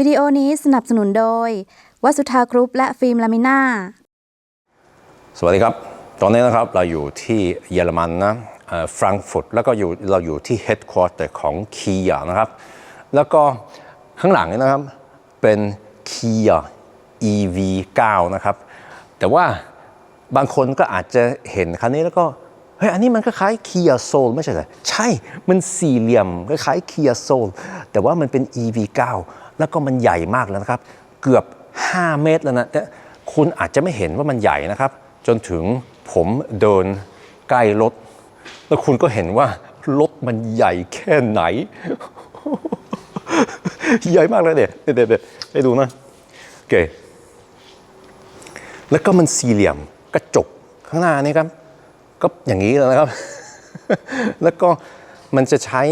วิดีโอนี้สนับสนุนโดย วัสุธากรุ๊ปและฟิล์มลามิน่า สวัสดีครับ ตอนนี้นะครับเราอยู่ที่เยอรมันนะฟรังก์ฟุตแล้วก็อยู่เราอยู่ที่ headquarter ของ Kia นะครับ แล้วก็ข้างหลังนี้นะครับเป็น Kia EV9 นะครับ แต่ว่าบางคนก็อาจจะเห็นคันนี้แล้วก็เฮ้ยอันนี้มันคล้ายๆ Kia Soul ไม่ใช่เหรอใช่มันสี่เหลี่ยมคล้ายๆ Kia Soul แต่ว่ามันเป็น EV9 แล้วก็มันใหญ่มากแล้วนะครับ เกือบ 5 เมตรแล้วนะแต่คุณอาจจะไม่เห็นว่ามันใหญ่นะครับ จนถึงผมเดินใกล้รถ แล้วคุณก็เห็นว่ารถมันใหญ่แค่ไหน ใหญ่มากเลยเนี่ยเดี๋ยวๆให้ดูนะโอเคแล้วก็มันสี่เหลี่ยมกระจกข้างหน้านี่ครับ ก็อย่างนี้แล้วนะครับ แล้วก็มันจะใช้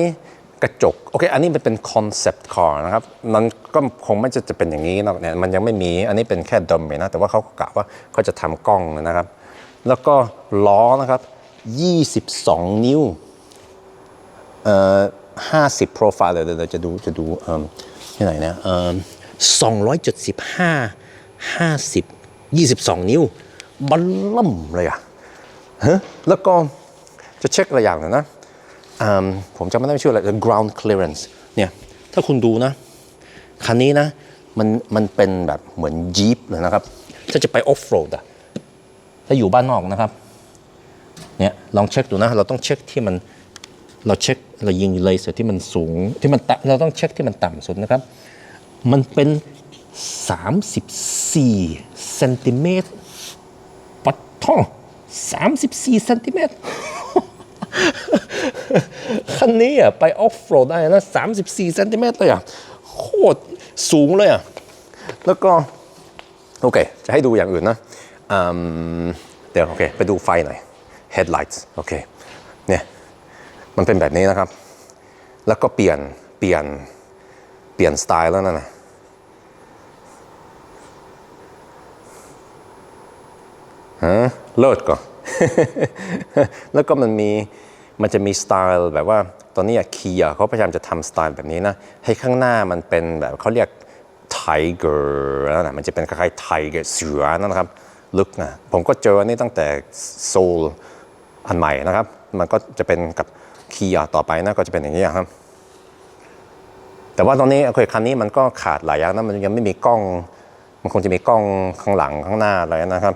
กระจกโอเคอันนี้มันเป็นคอนเซปต์คอร์นะครับมันก็คงไม่จะจะเป็นอย่างนี้นะเนี่ยมันยังไม่มีอันนี้เป็นแค่ดมเนะแต่ว่าเขากะว่าเขาจะทำกล้องนะครับ แล้วก็ล้อนะครับ 22 นิ้วเอ่อ50 โปรไฟล์เดี๋ยวเดี๋ยวจะดูจะดูเอ่อที่ไหนนะเอ่อ275 50 22 นิ้วบัลล่มเลยอะฮะแล้วก็จะเช็คอะไรอย่างหนึงนะ ผมจำไม่ได้ชื่ออะไร the ground clearance เนี่ยถ้าคุณดูนะ คันนี้นะ มันมันเป็นแบบเหมือนจีปเลยนะครับ ถ้าจะไปออฟโรดอะถ้าอยู่บ้านนอกนะครับเนี่ยลองเช็คดูนะ เราต้องเช็คที่มันเราเช็คเรายิงเลเซอร์ที่มันสูงที่มันต่เราต้องเช็คที่มันต่ำสุดนะครับ มันเป็น 34เซนติเมตรปัดท่อ34เซนติเมตร คันนี้อะไปออฟโรดได้นะ34เซนติเมตรเลยอะโคตรสูงเลยอะแล้วก็ โอเค จะให้ดูอย่างอื่นนะเดี๋ยวโอเค ไปดูไฟหน่อย headlights โอเคเนี่ยมันเป็นแบบนี้นะครับ แล้วก็เปลี่ยนเปลี่ยนเปลี่ยนสไตล์แล้วนั่นะฮะเลิศก่อน แล้วก็มันมี มันจะมีสไตล์แบบว่าตอนนี้อะคีอะเขาพยายามจะทำสไตล์แบบนี้นะให้ข้างหน้ามันเป็นแบบเขาเรียกไทเกอร์นั่นะมันจะเป็นคล้ายๆไทเกอร์เสือนะครับลึกนะผมก็เจอันนี้ตั้งแต่โซลอันใหม่นะครับ มันก็จะเป็นกับคีอะต่อไปนะก็จะเป็นอย่างนี้ครับ แต่ว่าตอนนี้โอเคคันนี้มันก็ขาดหลายอย่างนะมันยังไม่มีกล้อง มันคงจะมีกล้องข้างหลังข้างหน้าอะไรนะครับ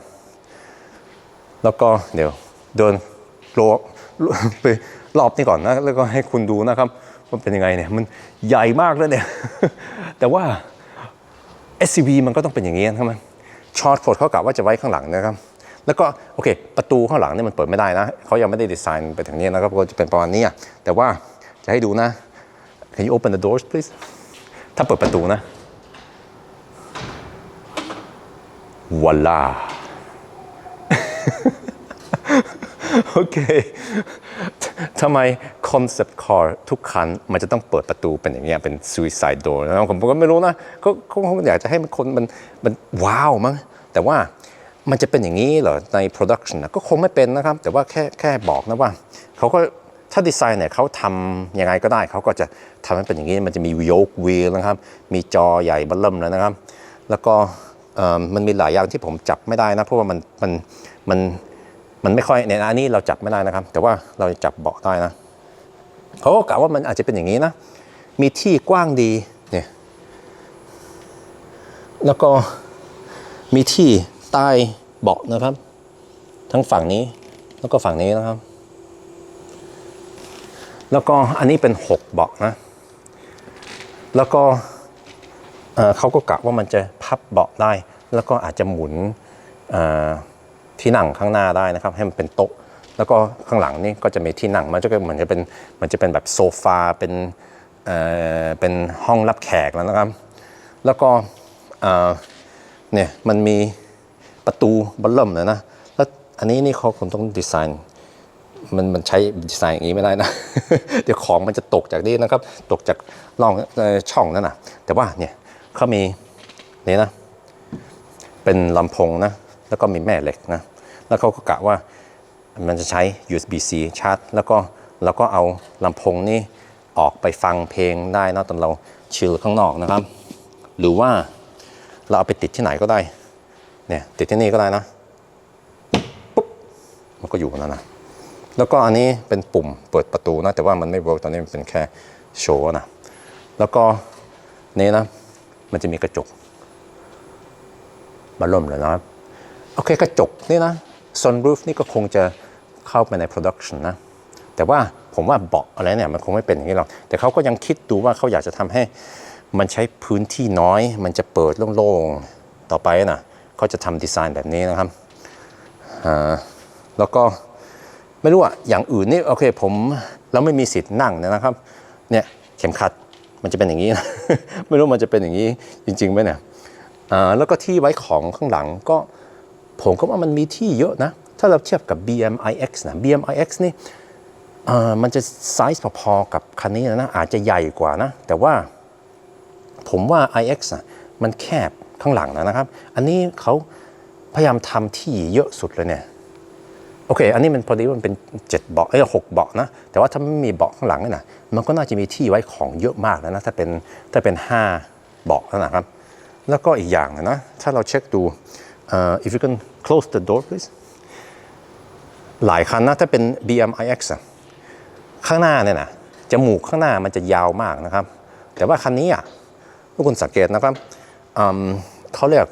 แล้วก็เดี๋ยวเดินโล ไปรอบนี้ก่อนนะ แล้วก็ให้คุณดูนะครับว่าเป็นยังไงเนี่ย มันใหญ่มากเลยเนี่ย แต่ว่า SUV มันก็ต้องเป็นอย่างนี้นะครับมันชอร์ตโฟดเขากะว่าจะไว้ข้างหลังนะครับ แล้วก็โอเค ประตูข้างหลังเนี่ยมันเปิดไม่ได้นะ เขายังไม่ได้ดีไซน์ไปถึงนี้นะครับ ก็จะเป็นประมาณนี้ แต่ว่าจะให้ดูนะ Can you open the doors please ถ้าเปิดประตูนะวอลล่า โอเคทำไม concept car ทุกคันมันจะต้องเปิดประตูเป็นอย่างเงี้ยเป็น suicide door นะผมก็ไม่รู้นะก็คงอยากจะให้มันคนมันมันว้าวมั้งแต่ว่ามันจะเป็นอย่างนี้เหรอใน production นก็คงไม่เป็นนะครับ แต่ว่าแค่แค่บอกนะว่าเขาก็ถ้าดีไซน์เนี่ยเขาทำยังไงก็ได้ เขาก็จะทำให้เป็นอย่างนี้มันจะมี yoke wheel นะครับ มีจอใหญ่บัลเริ่มเลยนะครับ แล้วก็มันมีหลายอย่างที่ผมจับไม่ได้นะ เพราะว่ามันมันมัน มันไม่ค่อยในอันนี้เราจับไม่ได้นะครับ แต่ว่าเราจับเบาะได้นะเขาก็กะว่ามันอาจจะเป็นอย่างนี้นะ มีที่กว้างดีเนี่ยแล้วก็มีที่ใต้เบาะนะครับ ทั้งฝั่งนี้แล้วก็ฝั่งนี้นะครับ แล้วก็อันนี้เป็น 6 เบาะนะ แล้วก็เขาก็กะว่ามันจะพับเบาะได้ แล้วก็อาจจะหมุนอ ที่นั่งข้างหน้าได้นะครับ ให้มันเป็นโต๊ะ แล้วก็ข้างหลังนี่ก็จะมีที่นั่งมันจะเหมือนจะเป็นมันจะเป็นแบบโซฟาเป็นเอ่อเป็นห้องรับแขกแล้วนะครับ แล้วก็เอ่อเนี่ยมันมีประตูบัลเริ่มเลยนะแล้วอันนี้นี่เขาคงต้องดีไซน์มันมันใช้ดีไซน์อย่างนี้ไม่ได้นะ เดี๋ยวของมันจะตกจากนี่นะครับ ตกจากร่องช่องนั่นนะแต่ว่าเนี่ยเขามีนี่นะ เป็นลำโพงนะ แล้วก็มีแม่เหล็กนะ แล้วเขาก็กะว่ามันจะใช้ USB-C ชาร์จ แล้วก็แล้วก็เอาลำโพงนี่ออกไปฟังเพลงได้นะตอนเราชิลข้างนอกนะครับ หรือว่าเราเอาไปติดที่ไหนก็ได้ เนี่ยติดที่นี่ก็ได้นะ ปุ๊บ มันก็อยู่นั่นนะ แล้วก็อันนี้เป็นปุ่มเปิดประตูนะ แต่ว่ามันไม่เวิร์กตอนนี้มันเป็นแค่โชว์นะ แล้วก็นี่นะ มันจะมีกระจก มาล่มเลยนะครับ โอเคกระจกนี่นะ sunroof นี่ก็คงจะเข้าไปใน production นะ แต่ว่าผมว่าเบาะอะไรเนี่ยมันคงไม่เป็นอย่างนี้หรอก แต่เขาก็ยังคิดดูว่าเขาอยากจะทำให้มันใช้พื้นที่น้อย มันจะเปิดโล่งๆ ต่อไปนะเขาจะทำดีไซน์แบบนี้นะครับอ่าแล้วก็ไม่รู้อะอย่างอื่นนี่โอเคผมเราไม่มีสิทธิ์นั่งนะครับ เนี่ยเข็มขัดมันจะเป็นอย่างนี้นะ ไม่รู้มันจะเป็นอย่างนี้จริงๆไหมเนี่ยอ่าแล้วก็ที่ไว้ของข้างหลังก็ ผมก็ว่ามันมีที่เยอะนะ ถ้าเราเทียบกับ BMIX นะ BMIX นี่มันจะไซส์พอๆกับคันนี้นะ อาจจะใหญ่กว่านะ แต่ว่าผมว่า iX อะมันแคบข้างหลังนะครับ อันนี้เขาพยายามทำที่เยอะสุดเลยเนี่ยโอเค อันนี้มันพอดีมันเป็น 7 เบาะเอ้ยหกเบาะนะ แต่ว่าถ้าไม่มีเบาะข้างหลังนี่นะมันก็น่าจะมีที่ไว้ของเยอะมากแล้วนะ ถ้าเป็นถ้าเป็น 5 เบาะนะครับ แล้วก็อีกอย่างนะ ถ้าเราเช็คดู เอ่อ if you can close the door please หลายคันนะถ้าเป็น BMIX อะข้างหน้าเนี่ยนะจมูกข้างหน้ามันจะยาวมากนะครับ แต่ว่าคันนี้อะทุกคนสังเกตนะครับเขาเรียก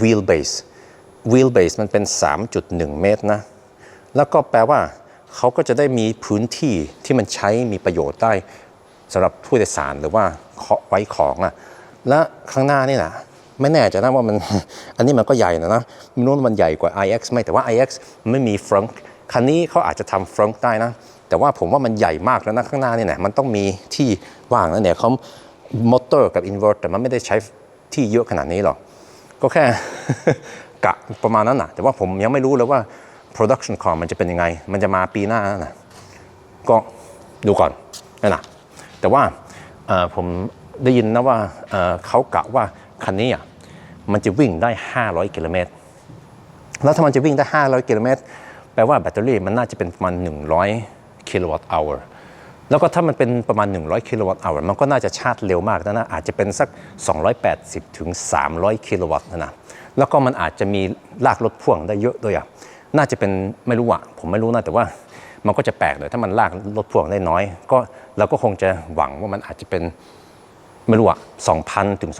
wheel base wheel base มันเป็น 3.1 เมตรนะ แล้วก็แปลว่าเขาก็จะได้มีพื้นที่ที่มันใช้มีประโยชน์ได้สำหรับผู้โดยสารหรือว่าไว้ของอะและข้างหน้านี่นะ ไม่แน่ใจนะว่ามัน อันนี้มันก็ใหญ่นะนะไม่รู้ว่มันใหญ่กว่า iX ไหมแต่ว่า iX ไม่มีฟรอนต์คันนี้เขาอาจจะทำฟรอนต์ได้นะ แต่ว่าผมว่ามันใหญ่มากแล้วนะข้างหน้านี่นะมันต้องมีที่ว่างแล้วเนี่ยเขามอเตอร์กับอินเวอร์เตอร์มันไม่ได้ใช้ที่เยอะขนาดนี้หรอก ก็แค่กะประมาณนั้นนะแต่ว่าผมยังไม่รู้เลยว่า production car มันจะเป็นยังไง มันจะมาปีหน้านะก็ดูก่อนนั่นนะแต่ว่าผมได้ยินนะว่าเขากะว่า คันนี้อะมันจะวิ่งได้ 500 กิโลเมตร แล้วถ้ามันจะวิ่งได้ 500 กิโลเมตร แปลว่าแบตเตอรี่มันน่าจะเป็นประมาณ 100 กิโลวัตต์ชั่วโมงแล้วก็ถ้ามันเป็นประมาณ 100 กิโลวัตต์ชั่วโมงมันก็น่าจะชาร์จเร็วมากนะนะ อาจจะเป็นสัก 280 ถึง 300 กิโลวัตต์นะนะ แล้วก็มันอาจจะมีลากรถพ่วงได้เยอะด้วยอะ น่าจะเป็นไม่รู้อะ ผมไม่รู้นะแต่ว่ามันก็จะแปลกเลยถ้ามันลากรถพ่วงได้น้อย ก็เราก็คงจะหวังว่ามันอาจจะเป็น ไม่รู้อะ2,000 ถึง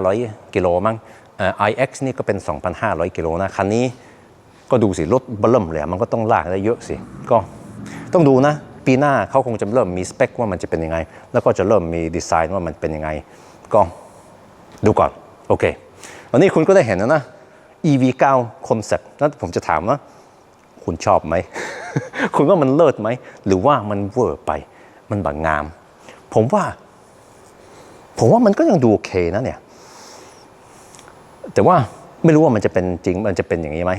2,500 กิโลมั้งเอ่อ iX นี่ก็เป็น 2,500 กิโลนะ คันนี้ก็ดูสิ รถเบิ่มเลยมันก็ต้องลากได้เยอะสิ ก็ต้องดูนะ ปีหน้าเขาคงจะเริ่มมีสเปคว่ามันจะเป็นยังไง แล้วก็จะเริ่มมีดีไซน์ว่ามันเป็นยังไง ก็ดูก่อน โอเควันนี้คุณก็ได้เห็นแล้วนะ EV9 concept แล้วผมจะถามว่าคุณชอบไหม คุณว่ามันเลิศไหม หรือว่ามันเวอร์ไป มันบางงาม ผมว่า ผมว่ามันก็ยังดูโอเคนะเนี่ย แต่ว่าไม่รู้ว่ามันจะเป็นจริงมันจะเป็นอย่างนี้ไหม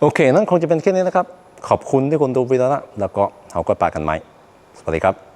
โอเค นั่นคงจะเป็นแค่นี้นะครับ ขอบคุณที่คุณดูวิดีโอนะแล้วก็เอาก็ปากกันไหม สวัสดีครับ